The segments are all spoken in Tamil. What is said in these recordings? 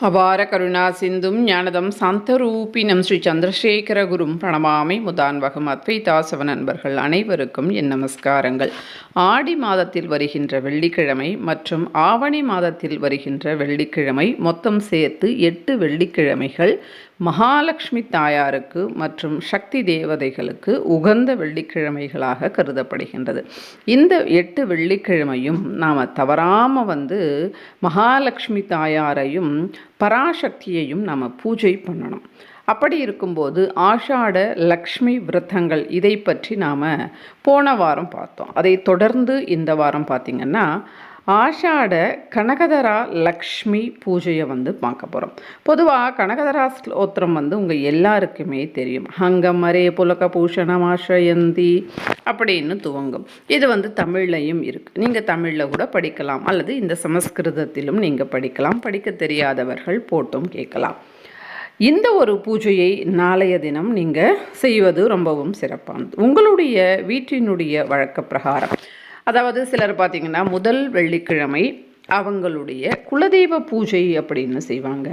அபார கருணா சிந்தும் ஞானதம் சாந்தரூபினம் ஸ்ரீ சந்திரசேகர குரும் பிரணமாமை முதான்வகம் அத்வைதாசவ நண்பர்கள் அனைவருக்கும் என் நமஸ்காரங்கள். ஆடி மாதத்தில் வருகின்ற வெள்ளிக்கிழமை மற்றும் ஆவணி மாதத்தில் வருகின்ற வெள்ளிக்கிழமை மொத்தம் சேர்த்து எட்டு வெள்ளிக்கிழமைகள் மகாலட்சுமி தாயாருக்கு மற்றும் சக்தி தேவதைகளுக்கு உகந்த வெள்ளிக்கிழமைகளாக கருதப்படுகின்றது. இந்த எட்டு வெள்ளிக்கிழமையும் நாம் தவறாமல் வந்து மகாலட்சுமி தாயாரையும் பராசக்தியையும் நாம் பூஜை பண்ணணும். அப்படி இருக்கும்போது ஆஷாட லக்ஷ்மி விரதங்கள் இதை பற்றி நாம் போன வாரம் பார்த்தோம். அதை தொடர்ந்து இந்த வாரம் பார்த்திங்கன்னா ஆஷாட கனகதரா லக்ஷ்மி பூஜையை வந்து பார்க்க போகிறோம் பொதுவாக கனகதரா ஸ்லோத்திரம் வந்து உங்கள் எல்லாருக்குமே தெரியும். ஹங்கம் அரே புலக பூஷணம் ஆஷயந்தி அப்படின்னு துவங்கும். இது வந்து தமிழ்லையும் இருக்குது நீங்கள் தமிழில் கூட படிக்கலாம். அல்லது இந்த சமஸ்கிருதத்திலும் நீங்கள் படிக்கலாம். படிக்க தெரியாதவர்கள் போட்டும் கேட்கலாம். இந்த ஒரு பூஜையை நாளைய தினம் நீங்கள் செய்வது ரொம்பவும் சிறப்பானது. உங்களுடைய வீட்டினுடைய வழக்க பிரகாரம் அதாவது சிலர் பார்த்திங்கன்னா முதல் வெள்ளிக்கிழமை அவங்களுடைய குலதெய்வ பூஜை அப்படின்னு செய்வாங்க.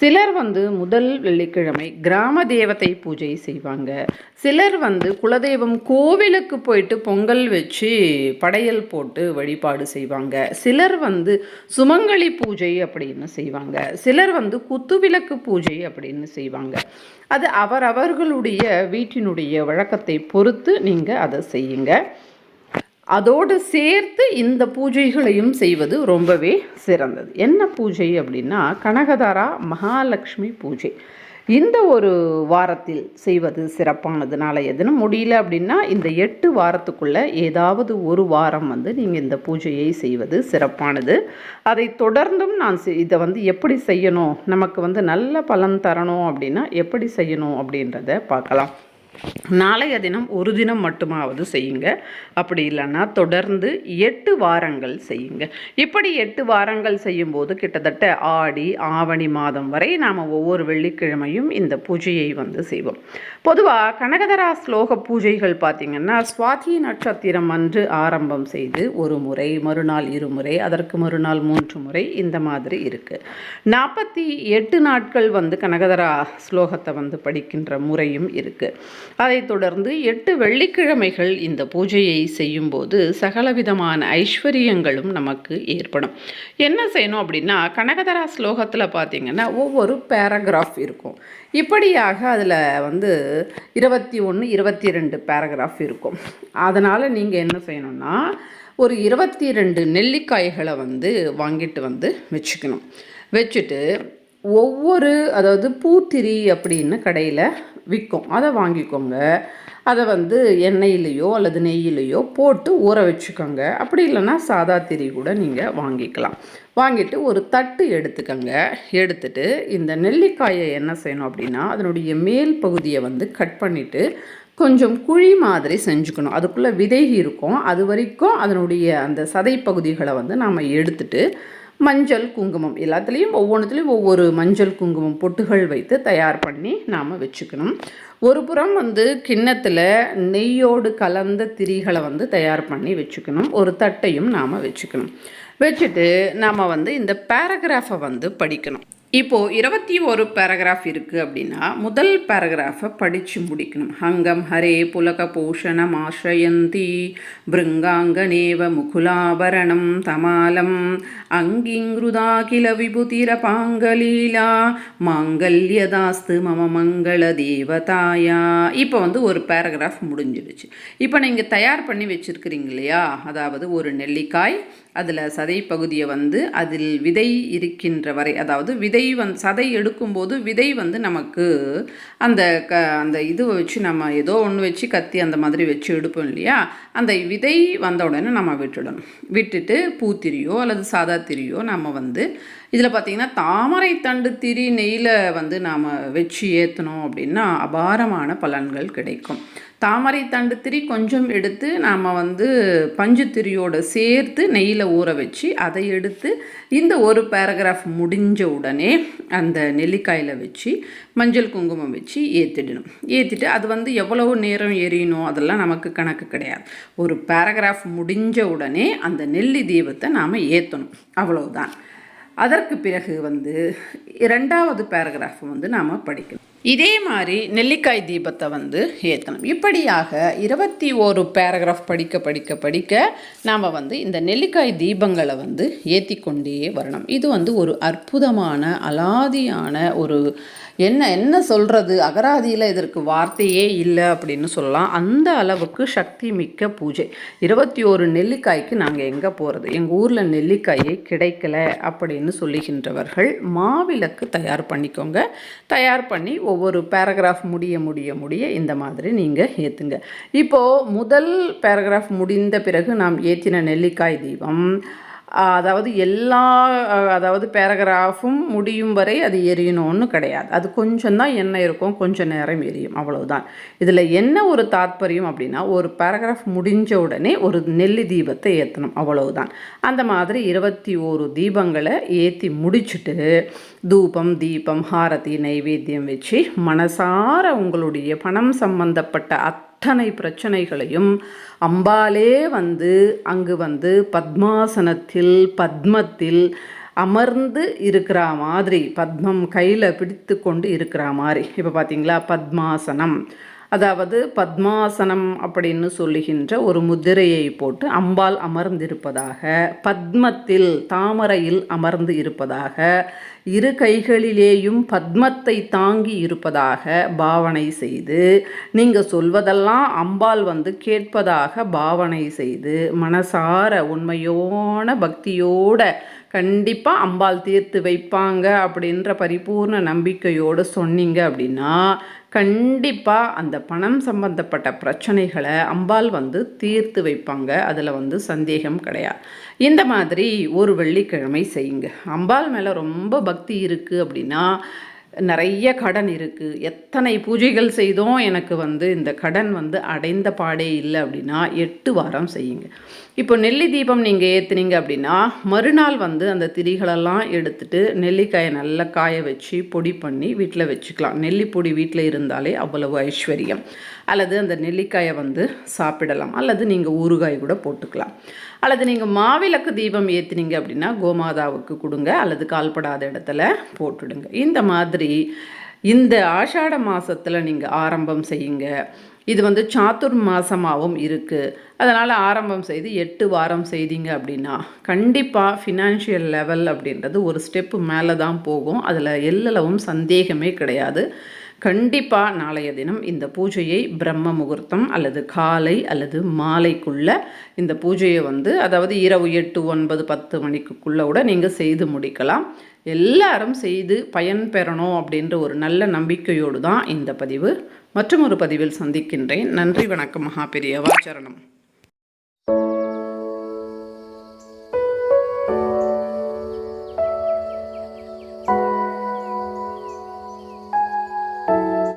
சிலர் வந்து முதல் வெள்ளிக்கிழமை கிராம தேவதை பூஜை செய்வாங்க. சிலர் வந்து குலதெய்வம் கோவிலுக்கு போயிட்டு பொங்கல் வச்சு படையல் போட்டு வழிபாடு செய்வாங்க. சிலர் வந்து சுமங்கலி பூஜை அப்படின்னு செய்வாங்க. சிலர் வந்து குத்துவிளக்கு பூஜை அப்படின்னு செய்வாங்க. அது அவரவர்களுடைய வீட்டினுடைய வழக்கத்தை பொறுத்து நீங்கள் அதை செய்யுங்க. அதோடு சேர்த்து இந்த பூஜைகளையும் செய்வது ரொம்பவே சிறந்தது. என்ன பூஜை அப்படின்னா கனகதாரா மகாலட்சுமி பூஜை. இந்த ஒரு வாரத்தில் செய்வது சிறப்பானது. நாளைய தினம் முடியல அப்படின்னா இந்த எட்டு வாரத்துக்குள்ளே ஏதாவது ஒரு வாரம் வந்து நீங்கள் இந்த பூஜையை செய்வது சிறப்பானது. அதை தொடர்ந்தும் நான் இதை வந்து எப்படி செய்யணும் நமக்கு வந்து நல்ல பலன் தரணும் அப்படின்னா எப்படி செய்யணும் அப்படின்றத பார்க்கலாம். நாளைய தினம் ஒரு தினம் மட்டுமாவது செய்யுங்க. அப்படி இல்லைன்னா தொடர்ந்து எட்டு வாரங்கள் செய்யுங்க. இப்படி எட்டு வாரங்கள் செய்யும்போது கிட்டத்தட்ட ஆடி ஆவணி மாதம் வரை நாம் ஒவ்வொரு வெள்ளிக்கிழமையும் இந்த பூஜையை வந்து செய்வோம். பொதுவாக கனகதரா ஸ்லோக பூஜைகள் பார்த்திங்கன்னா சுவாதி நட்சத்திரம் அன்று ஆரம்பம் செய்து ஒரு முறை மறுநாள் இருமுறை அதற்கு மறுநாள் மூன்று முறை இந்த மாதிரி இருக்குது நாற்பத்தி எட்டு நாட்கள் வந்து கனகதரா ஸ்லோகத்தை வந்து படிக்கின்ற முறையும் இருக்குது அதைத் தொடர்ந்து எட்டு வெள்ளிக்கிழமைகள் இந்த பூஜையை செய்யும்போது சகலவிதமான ஐஸ்வர்யங்களும் நமக்கு ஏற்படும். என்ன செய்யணும் அப்படின்னா கனகதரா ஸ்லோகத்தில் பார்த்திங்கன்னா ஒவ்வொரு பேராகிராஃப் இருக்கும். இப்படியாக அதில் வந்து இருபத்தி ஒன்று இருபத்தி ரெண்டு பேராகிராஃப் இருக்கும். அதனால் நீங்கள் என்ன செய்யணும்னா ஒரு இருபத்தி ரெண்டு நெல்லிக்காய்களை வந்து வாங்கிட்டு வந்து வச்சுக்கணும். வச்சுட்டு ஒவ்வொரு அதாவது பூத்திரி அப்படின்னு கடையில் விற்கும் அதை வாங்கிக்கோங்க. அதை வந்து எண்ணெயிலையோ அல்லது நெய்யிலையோ போட்டு ஊற வச்சுக்கோங்க. அப்படி இல்லைன்னா சாதா திரி கூட நீங்கள் வாங்கிக்கலாம். வாங்கிட்டு ஒரு தட்டு எடுத்துக்கோங்க. எடுத்துட்டு இந்த நெல்லிக்காயை என்ன செய்யணும் அப்படின்னா அதனுடைய மேல் பகுதியை வந்து கட் பண்ணிவிட்டு கொஞ்சம் குழி மாதிரி செஞ்சுக்கணும். அதுக்குள்ளே விதை இருக்கும். அது வரைக்கும் அதனுடைய அந்த சதை பகுதிகளை வந்து நாம் எடுத்துட்டு மஞ்சள் குங்குமம். எல்லாத்துலேயும் ஒவ்வொன்றுத்துலேயும் ஒவ்வொரு மஞ்சள் குங்குமம் பொட்டுகள் வைத்து தயார் பண்ணி நாம் வச்சுக்கணும். ஒரு புறம் வந்து கிண்ணத்தில் நெய்யோடு கலந்த திரிகளை வந்து தயார் பண்ணி வச்சுக்கணும். ஒரு தட்டையும் நாம் வச்சுக்கணும். வச்சுட்டு நாம் வந்து இந்த பேராகிராஃபை வந்து படிக்கணும். இப்போது இருபத்தி ஒரு பேராகிராஃப் இருக்குது அப்படின்னா முதல் பேராகிராஃபை படித்து முடிக்கணும். ஹங்கம் ஹரே புலக பூஷணம் ஆசிரயந்தி பிருங்காங்கனேவ முகுலாபரணம் தமாலம் அங்கிங்கிருதா கில விபுதிர பாங்கலீலா மாங்கல்யதாஸ்து மம மங்கள தேவதாயா. இப்போ வந்து ஒரு பேராகிராஃப் முடிஞ்சிடுச்சு. இப்போ நீங்கள் தயார் பண்ணி வச்சுருக்கிறீங்க இல்லையா? அதாவது ஒரு நெல்லிக்காய் அதில் சதை பகுதியை வந்து அதில் விதை இருக்கின்ற வரை அதாவது விதை விதை வந் சதை எடுக்கும்போது விதை வந்து நமக்கு அந்த க அந்த இது வச்சு நம்ம ஏதோ ஒன்று வச்சு கத்தி அந்த மாதிரி வச்சு எடுப்போம் இல்லையா? அந்த விதை வந்த உடனே நம்ம விட்டுடணும். விட்டுட்டு பூத்திரியோ அல்லது சாதா திரியோ நம்ம வந்து இதில் பார்த்திங்கன்னா தாமரை தண்டு திரி நெய்யில் வந்து நாம் வச்சு ஏற்றணும் அப்படின்னா அபாரமான பலன்கள் கிடைக்கும். தாமரை தண்டு திரி கொஞ்சம் எடுத்து நாம் வந்து பஞ்சு திரியோடு சேர்த்து நெய்யில் ஊற வச்சு அதை எடுத்து இந்த ஒரு பேராகிராஃப் முடிஞ்ச உடனே அந்த நெல்லிக்காயில் வச்சு மஞ்சள் குங்குமம் வச்சு ஏற்றிடணும் ஏற்றிட்டு அது வந்து எவ்வளவு நேரம் எரியணும் அதெல்லாம் நமக்கு கணக்கு கிடையாது. ஒரு பேராகிராஃப் முடிஞ்ச உடனே அந்த நெல்லி தீபத்தை நாம் ஏற்றணும் அவ்வளவுதான். அதற்கு பிறகு வந்து இரண்டாவது பேராகிராஃப் வந்து நாம் படிக்கணும். இதே மாதிரி நெல்லிக்காய் தீபத்தை வந்து ஏற்றணும் இப்படியாக இருபத்தி ஓரு பேராகிராஃப் படிக்க படிக்க படிக்க நாம் வந்து இந்த நெல்லிக்காய் தீபங்களை வந்து ஏற்றி கொண்டே வரணும். இது வந்து ஒரு அற்புதமான அலாதியான ஒரு என்ன என்ன சொல்கிறது அகராதியில் இதற்கு வார்த்தையே இல்லை அப்படின்னு சொல்லலாம். அந்த அளவுக்கு சக்தி மிக்க பூஜை. இருபத்தி ஒரு நெல்லிக்காய்க்கு நாங்கள் எங்கே போகிறது எங்கள் ஊரில் நெல்லிக்காயே கிடைக்கல அப்படின்னு சொல்லுகின்றவர்கள் மாவிளக்கு தயார் பண்ணிக்கோங்க. தயார் பண்ணி ஒவ்வொரு பேராகிராஃப் முடிய முடிய முடிய இந்த மாதிரி நீங்கள் ஏற்றுங்க இப்போது முதல் பேராகிராஃப் முடிந்த பிறகு நாம் ஏற்றின நெல்லிக்காய் தீபம். அதாவது எல்லா அதாவது பேராகிராஃபும் முடியும் வரை அது எரியணும்னு கிடையாது. அது கொஞ்சம் தான் எண்ணெய் இருக்கும் கொஞ்சம் நேரம் எரியும் அவ்வளவுதான். இதில் என்ன ஒரு தாத்பரியம் அப்படின்னா ஒரு பேராகிராஃப் முடிஞ்ச உடனே ஒரு நெல்லி தீபத்தை ஏற்றணும் அவ்வளவுதான். அந்த மாதிரி இருபத்தி ஓரு தீபங்களை ஏற்றி முடிச்சுட்டு தூபம் தீபம் ஹாரதி நைவேத்தியம் வச்சு மனசார உங்களுடைய பணம் சம்பந்தப்பட்ட அத் அத்தனை பிரச்சனைகளையும் அம்பாலே வந்து அங்கு வந்து பத்மாசனத்தில் பத்மத்தில் அமர்ந்து இருக்கிற மாதிரி பத்மம் கையில் பிடித்து கொண்டு இருக்கிற மாதிரி. இப்போ பார்த்தீங்களா பத்மாசனம். அதாவது பத்மாசனம் அப்படின்னு சொல்லுகின்ற ஒரு முதிரையை போட்டு அம்பாள் அமர்ந்திருப்பதாக பத்மத்தில் தாமரையில் அமர்ந்து இருப்பதாக இரு கைகளிலேயும் பத்மத்தை தாங்கி இருப்பதாக பாவனை செய்து நீங்கள் சொல்வதெல்லாம் அம்பாள் வந்து கேட்பதாக பாவனை செய்து மனசார உண்மையோன பக்தியோட கண்டிப்பாக அம்பாள் தீர்த்து வைப்பாங்க அப்படின்ற பரிபூர்ண நம்பிக்கையோடு சொன்னீங்க அப்படின்னா கண்டிப்பாக அந்த பணம் சம்பந்தப்பட்ட பிரச்சனைகளை அம்பாள் வந்து தீர்த்து வைப்பாங்க. அதில் வந்து சந்தேகம் கிடையாது. இந்த மாதிரி ஒரு வெள்ளிக்கிழமை செய்யுங்க. அம்பாள் மேலே ரொம்ப பக்தி இருக்குது அப்படின்னா நிறைய கடன் இருக்குது எத்தனை பூஜைகள் செய்தோம் எனக்கு வந்து இந்த கடன் வந்து அடைந்த பாடே இல்லை அப்படின்னா எட்டு வாரம் செய்யுங்க. இப்போ நெல்லி தீபம் நீங்கள் ஏற்றுனீங்க அப்படின்னா மறுநாள் வந்து அந்த திரிகளெல்லாம் எடுத்துட்டு நெல்லிக்காயை நல்லா காய வச்சு பொடி பண்ணி வீட்டில் வச்சுக்கலாம். நெல்லிப்பொடி வீட்டில் இருந்தாலே அவ்வளவு ஐஸ்வர்யம். அல்லது அந்த நெல்லிக்காயை வந்து சாப்பிடலாம். அல்லது நீங்கள் ஊறுகாய் கூட போட்டுக்கலாம். அல்லது நீங்கள் மாவிளக்கு தீபம் ஏற்றினீங்க அப்படின்னா கோமாதாவுக்கு கொடுங்க அல்லது கால்படாத இடத்துல போட்டுடுங்க. இந்த மாதிரி இந்த ஆஷாட மாதத்தில் நீங்கள் ஆரம்பம் செய்யுங்க. இது வந்து சாத்துர் மாதமாகவும் இருக்குது அதனால் ஆரம்பம் செய்து எட்டு வாரம் செய்தீங்க அப்படின்னா கண்டிப்பாக ஃபினான்ஷியல் லெவல் அப்படின்றது ஒரு ஸ்டெப்பு மேலே தான் போகும். அதில் எல்லளவும் சந்தேகமே கிடையாது. கண்டிப்பாக நாளைய தினம் இந்த பூஜையை பிரம்ம முகூர்த்தம் அல்லது காலை அல்லது மாலைக்குள்ள இந்த பூஜையை வந்து அதாவது இரவு எட்டு ஒன்பது பத்து மணிக்குள்ளே கூட நீங்கள் செய்து முடிக்கலாம். எல்லாரும் செய்து பயன் பெறணும் அப்படின்ற ஒரு நல்ல நம்பிக்கையோடு தான் இந்த பதிவு. மற்றும் ஒரு பதிவில் சந்திக்கின்றேன். நன்றி வணக்கம் மகாபெரியவா சரணம்.